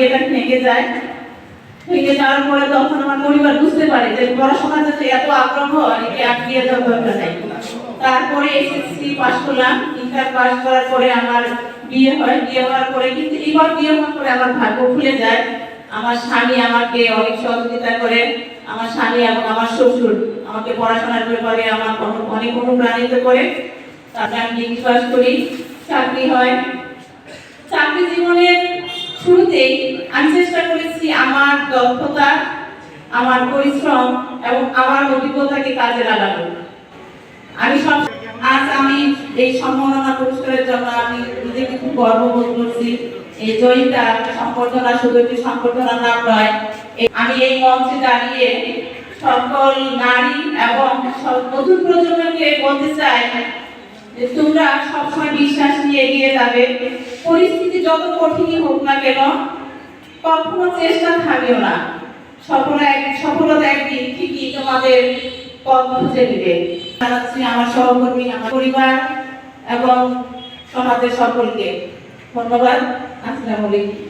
বিয়েটা ভেঙে যায়। ভেঙে যাওয়ার পরে তখন আমার পরিবার বুঝতে পারে যে পড়াশোনার যাতে এত আগ্রহ একে আর বিয়ে দেওয়ার দরকার নাই। তারপরে এসএসসি পাস করলাম। ইন্টার পাস করার পরে আমার বিয়ে হয়। বিয়ে হওয়ার পরে কিন্তু এবার বিয়ে হওয়ার পরে আমার ভাগ্য খুলে যায়। আমার স্বামী আমাকে অনেক সহযোগিতা করে। আমার স্বামী এবং আমার শ্বশুর আমাকে পড়াশোনার ব্যাপারে আমার অনেক- অনুপ্রাণিত করে। তারপরে আমি ডিগ্রি পাস করি। চাকরি হয়। শুরুতেই আমি চেষ্টা করেছি আমার দক্ষতা, আমার পরিশ্রম এবং আমার অভিজ্ঞতাকে কাজে লাগানো। আমি সব আজ আমি এই সম্মাননা পুরস্কারের জন্য আমি নিজেকে খুব গর্ববোধ করছি। এই জয়িতা সম্বর্ধনা শুধু একটি সম্বর্ধনা নাম নয় আমি এই মঞ্চে দাঁড়িয়ে সকল নারী এবং নতুন প্রজন্মকে বলতে চাই যে তোমরা সবসময় বিশ্বাস নিয়ে এগিয়ে যাবে। পরিস্থিতি যত কঠিনই হোক না কেন, কখনো চেষ্টা থামিও না। সফলতা সফলতা একদিন ঠিকই তোমাদের পথ খুঁজে নেবে। আমার সহকর্মী, আমার পরিবার এবং সমাজের সকলকে। ধন্যবাদ। আসসালামু আলাইকুম।